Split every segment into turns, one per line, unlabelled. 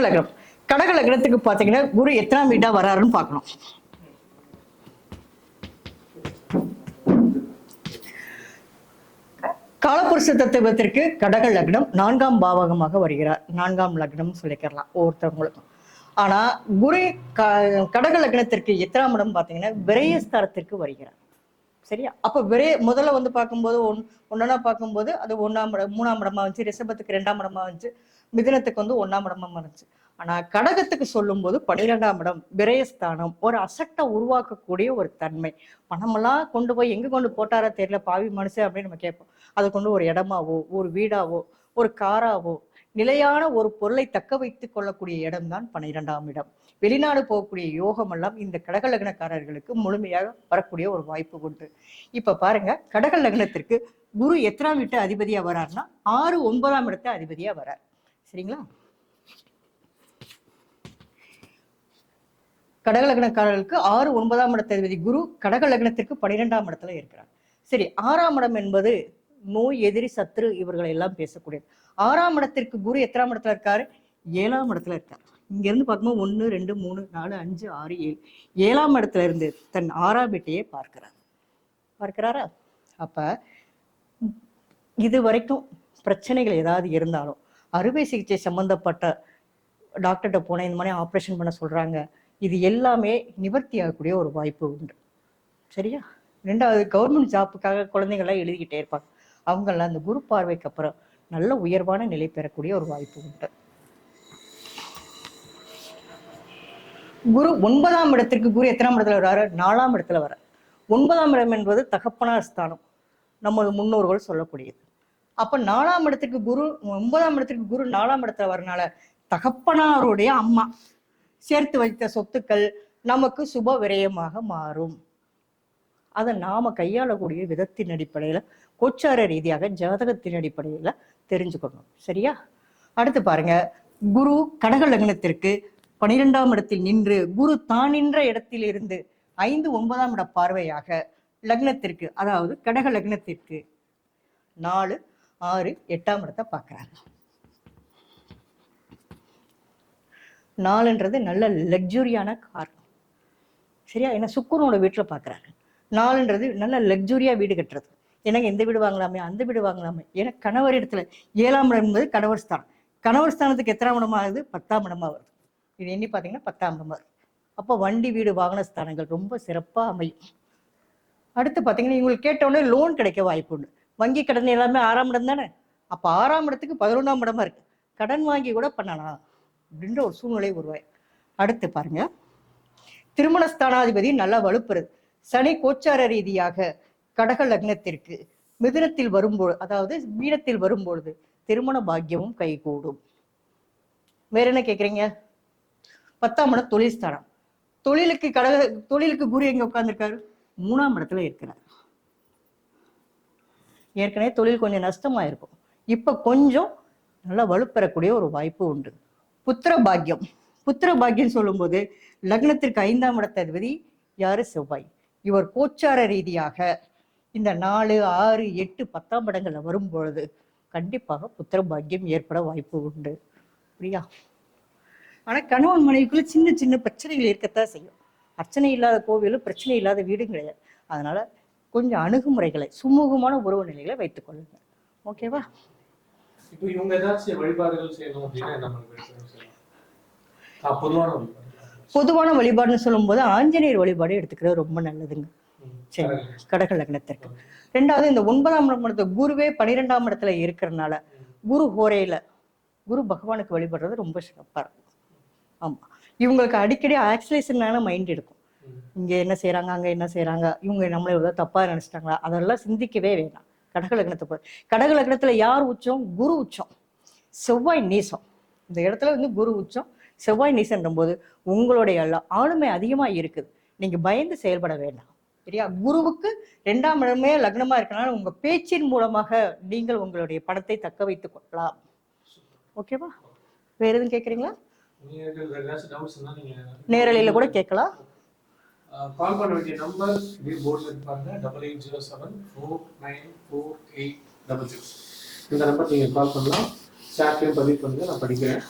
கடகலக்னம். கடகலக்னத்துக்கு பார்த்தீங்கன்னா குரு எத்தனாம் வீடாக வராருன்னு பார்க்கணும். காலபுருஷ தத்துவத்திற்கு கடக லக்னம் நான்காம் பாவகமாக வருகிறார். நான்காம் லக்னம் சொல்லிக்கிறலாம் ஒவ்வொருத்தவங்களுக்கும். ஆனா குரு க கடக லக்னத்திற்கு எத்தனாம் இடம் பார்த்தீங்கன்னா விரயஸ்தானத்திற்கு வருகிறார். சரியா? அப்ப விரய முதல்ல வந்து பார்க்கும்போது ஒன் ஒன்னா பார்க்கும்போது அது ஒன்னாம் இடம் மூணாம் இடமா இருந்துச்சு ரிஷபத்துக்கு ரெண்டாம் இடமா வந்துச்சு மிதினத்துக்கு வந்து ஒன்னாம் இடமா இருந்துச்சு. ஆனா கடகத்துக்கு சொல்லும்போது பன்னிரெண்டாம் இடம் விரயஸ்தானம் ஒரு அசட்டை உருவாக்கக்கூடிய ஒரு தன்மை. பணமெல்லாம் கொண்டு போய் எங்க கொண்டு போட்டாரா தெரியல பாவி மனுஷன் அப்படின்னு நம்ம கேட்போம். அதை கொண்டு ஒரு இடமாவோ ஒரு வீடாவோ ஒரு காராவோ நிலையான ஒரு பொருளை தக்க வைத்துக் கொள்ளக்கூடிய இடம்தான் பன்னிரெண்டாம் இடம். வெளிநாடு போகக்கூடிய யோகம் எல்லாம் இந்த கடக லக்னக்காரர்களுக்கு முழுமையாக வரக்கூடிய ஒரு வாய்ப்பு உண்டு. இப்ப பாருங்க கடக லக்னத்திற்கு குரு எத்தனாம் வீட்டு அதிபதியா வரார்னா ஆறு ஒன்பதாம் இடத்த அதிபதியா வரார். சரிங்களா? கடக லக்னக்காரர்களுக்கு ஆறு ஒன்பதாம் இடத்த அதிபதி குரு கடக லக்னத்திற்கு பனிரெண்டாம் இடத்துல இருக்கிறார். சரி ஆறாம் இடம் என்பது நோய் எதிரி சத்துரு இவர்களை எல்லாம் பேசக்கூடியது. ஆறாம் இடத்திற்கு குரு எத்தனாம் இடத்துல இருக்காரு? ஏழாம் இடத்துல இருக்கார். இங்க இருந்து பார்க்கும்போது ஒன்று ரெண்டு மூணு நாலு அஞ்சு ஆறு ஏழு. ஏழாம் இடத்துல இருந்து தன் ஆறாம் வீட்டையே பார்க்கிறார். பார்க்கிறாரா? அப்ப இது வரைக்கும் பிரச்சனைகள் ஏதாவது இருந்தாலும் அறுவை சிகிச்சை சம்பந்தப்பட்ட டாக்டர்கிட்ட போனேன் இந்த மாதிரி ஆப்ரேஷன் பண்ண சொல்றாங்க. இது எல்லாமே நிவர்த்தி ஆகக்கூடிய ஒரு வாய்ப்பு உண்டு. சரியா? ரெண்டாவது கவர்மெண்ட் ஜாப்புக்காக குழந்தைங்கள்லாம் எழுதிக்கிட்டே இருப்பாங்க. அவங்கெல்லாம் அந்த குரு பார்வைக்கு அப்புறம் நல்ல உயர்வான நிலை பெறக்கூடிய ஒரு வாய்ப்பு உண்டு. குரு ஒன்பதாம் இடத்திற்கு குரு எத்தனாம் இடத்துல வர்றாரு? நாலாம் இடத்துல வர ஒன்பதாம் இடம் என்பது தகப்பனார் ஸ்தானம். நமது முன்னோர்கள் சொல்லக்கூடியது. அப்ப நாலாம் இடத்துக்கு குரு ஒன்பதாம் இடத்துக்கு குரு நாலாம் இடத்துல வரனால தகப்பனாருடைய அம்மா சேர்த்து வைத்த சொத்துக்கள் நமக்கு சுப விரயமாக மாறும். அதை நாம கையாளக்கூடிய விதத்தின் அடிப்படையில கோச்சார ரீதியாக ஜாதகத்தின் அடிப்படையில தெரிஞ்சுக்கணும். சரியா? அடுத்து பாருங்க. குரு கடக லக்னத்திற்கு பனிரெண்டாம் இடத்தில் நின்று குரு தான் நின்ற இடத்தில் இருந்து ஐந்து ஒன்பதாம் இட பார்வையாக லக்னத்திற்கு அதாவது கடக லக்னத்திற்கு நாலு ஆறு எட்டாம் இடத்தை பார்க்குறாங்க நாலுன்றது நல்ல லக்ஸுரியான கார் சரியா? ஏன்னா சுக்குனோட வீட்டில் பார்க்கறாங்க நாலுன்றது நல்ல லக்ஸுரியாக வீடு கட்டுறது. எனக்கு இந்த வீடு வாங்கலாமே அந்த வீடு வாங்கலாமே. ஏன்னா கணவர் இடத்துல ஏழாம் இடம் என்பது கணவர் ஸ்தானம். கணவர் ஸ்தானத்துக்கு எத்தனாம் இடமாகுது? பத்தாம் இடமா வருது இது எண்ணி பார்த்தீங்கன்னா பத்தாம் நம்பர் அப்போ வண்டி வீடு வாகன ஸ்தானங்கள் ரொம்ப சிறப்பாக அமையும். அடுத்து பார்த்தீங்கன்னா இவங்களுக்கு கேட்டவுடனே லோன் கிடைக்க வாய்ப்பு உண்டு. வங்கி கடன் எல்லாமே ஆறாம் இடம் தானே? அப்போ ஆறாம் இடத்துக்கு பதினொன்றாம் இடமா இருக்கு. கடன் வாங்கி கூட பண்ணலாம். அப்படின்ற ஒரு சூழ்நிலை உருவாய். அடுத்து பாருங்க. திருமண ஸ்தானாதிபதி நல்லா வலுப்புறது. சனி கோச்சார ரீதியாக கடக லக்னத்திற்கு மிதுனத்தில் வரும்போது அதாவது மீனத்தில் வரும்பொழுது திருமண பாக்கியமும் கைகூடும். வேற என்ன கேட்குறீங்க பத்தாம் இடம் தொழில் ஸ்தானம். தொழிலுக்கு கடக தொழிலுக்கு குரு எங்க உட்கார்ந்திருக்காரு? மூணாம் இடத்துல இருக்கிறார். ஏற்கனவே தொழில் கொஞ்சம் நஷ்டமா இருக்கும் இப்ப கொஞ்சம் நல்லா வலுப்பெறக்கூடிய ஒரு வாய்ப்பு உண்டு. புத்திர பாக்கியம். புத்திர பாக்கியம் சொல்லும்போது லக்னத்திற்கு ஐந்தாம் இடத்த அதிபதி யாரு? செவ்வாய். இவர் கோச்சார ரீதியாக இந்த நாலு ஆறு எட்டு பத்தாம் இடங்களில் வரும் பொழுது கண்டிப்பாக புத்திர பாக்கியம் ஏற்பட வாய்ப்பு உண்டு. புரியா? ஆனா கணவன் மனைவிக்குள்ள சின்ன சின்ன பிரச்சனைகள் இருக்கத்தான் செய்யும். அர்ச்சனை இல்லாத கோவிலும் பிரச்சனை இல்லாத வீடும் கிடையாது. அதனால கொஞ்சம் அணுகுமுறைகளை சுமூகமான உறவு நிலைகளை வைத்துக் கொள்ளுங்க. ஓகேவா
இப்போ இவங்க ஏதாச்சும் வழிபாடுகள் செய்யணும் அப்படின்னா பொதுவான
பொதுவான வழிபாடுன்னு சொல்லும்போது ஆஞ்சநேயர் வழிபாடு எடுத்துக்கிறது ரொம்ப நல்லதுங்க. சரி. கடக லக்னத்திற்கு. ரெண்டாவது இந்த ஒன்பதாம் இடத்துல குருவே பன்னிரெண்டாம் இடத்துல இருக்கிறனால குரு ஹோரையில குரு பகவானுக்கு வழிபடுறது ரொம்ப சிறப்பா இருக்கும். ஆமாம் இவங்களுக்கு அடிக்கடி ஆக்சிலேஷனான மைண்ட் இருக்கும் இங்கே என்ன செய்கிறாங்க அங்கே என்ன செய்கிறாங்க இவங்க நம்மளை ஏதாவது தப்பாக நினச்சிட்டாங்களா? அதெல்லாம் சிந்திக்கவே வேணாம். கடக போய் கடகலக்கணத்தில் யார் உச்சம்? குரு உச்சம். செவ்வாய் நீசம். இந்த இடத்துல வந்து குரு உச்சம் செவ்வாய் நீசன்ற போது உங்களுடைய ஆளுமை அதிகமாக இருக்குது. நீங்கள் பயந்து செயல்பட வேண்டாம். சரியா? குருவுக்கு ரெண்டாம் இடமே லக்னமாக இருக்கனால உங்கள் பேச்சின் மூலமாக நீங்கள் உங்களுடைய படத்தை தக்க வைத்துக் கொள்ளலாம். ஓகேவா? வேறு எதுவும்
கேட்குறீங்களா
நேரலையில கூட கேட்கலாம்.
கால் பண்ண வேண்டிய நம்பர் இப்படி போர்டில் இருப்பாங்க double eight zero seven four nine four eight double six இந்த நம்பர் நீங்கள் கால் பண்ணலாம். சாட்லையும் பதிவு பண்ணுங்க நான் படிக்கிறேன்.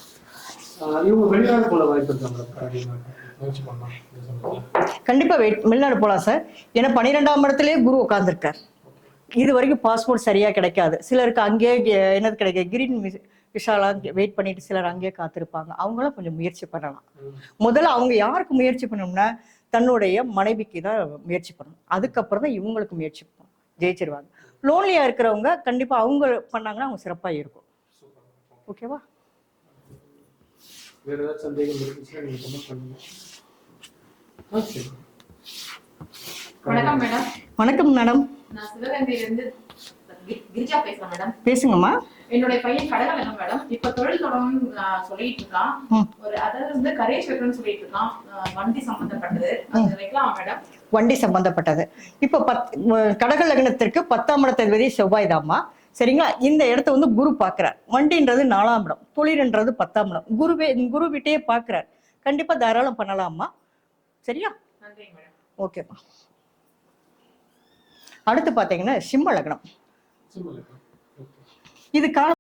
இவங்க வெளிநாடு போல வாய்ப்பு இருக்கா மேடம் கரடி நாட்டு முயற்சி பண்ணலாம். இந்த சமயத்துல.
கண்டிப்பா வெயிட். வெளிநாடு போகலாம் சார். ஏன்னா பன்னிரெண்டாம் இடத்துலயே குரு உட்காந்துருக்கார் இது வரைக்கும் பாஸ்போர்ட் சரியா கிடைக்காது. சிலருக்கு அங்கேயே என்னது கிடைக்க கிரீன் விஷாலாம் வெயிட் பண்ணிட்டு சிலர் அங்கேயே காத்திருப்பாங்க. அவங்களும் கொஞ்சம் முயற்சி பண்ணலாம். முதல்ல அவங்க யாருக்கு முயற்சி பண்ணணும்னா தன்னுடைய மனைவிக்கு தான் முயற்சி பண்ணணும். அதுக்கப்புறம் தான் இவங்களுக்கு முயற்சி பண்ணணும். ஜெயிச்சிருவாங்க. லோன்லியா இருக்கிறவங்க கண்டிப்பா அவங்க பண்ணாங்கன்னா அவங்க சிறப்பா இருக்கும். ஓகேவா
வேற ஏதாவது சந்தேகம் இருந்துச்சுன்னா நீங்க கமெண்ட் பண்ணுங்க. ஆ சரி
வணக்கம் மேடம்.
வணக்கம் மேடம்.
நான் சிவகங்கையில இருந்து கிரிஜா பேசுறேன் மேடம்
பேசுங்கம்மா.
என்னுடைய பையன் கடகலகம் மேடம் இப்ப தொழில் தொடங்கணும்னு சொல்லிட்டு இருக்கான். ஒரு அதாவது வந்து கரேஜ் வைக்கணும்னு சொல்லிட்டு இருக்கான். வண்டி சம்பந்தப்பட்டது. அது வைக்கலாம் மேடம்
வண்டி சம்பந்தப்பட்டது. இப்போ பத் கடக லக்னத்திற்கு பத்தாம் இடத்ததிபதி செவ்வாய் தாம்மா. சரிங்களா? இந்த இடத்த வந்து குரு பார்க்கிறார். வண்டின்றது நாலாம் இடம். தொழில்ன்றது பத்தாம் இடம். குருவே குரு வீட்டையே பார்க்கிறார். கண்டிப்பா தாராளம் பண்ணலாம்மா. சரியா? ஓகேப்பா அடுத்து பார்த்தீங்கன்னா சிம்ம லக்னம். இது கால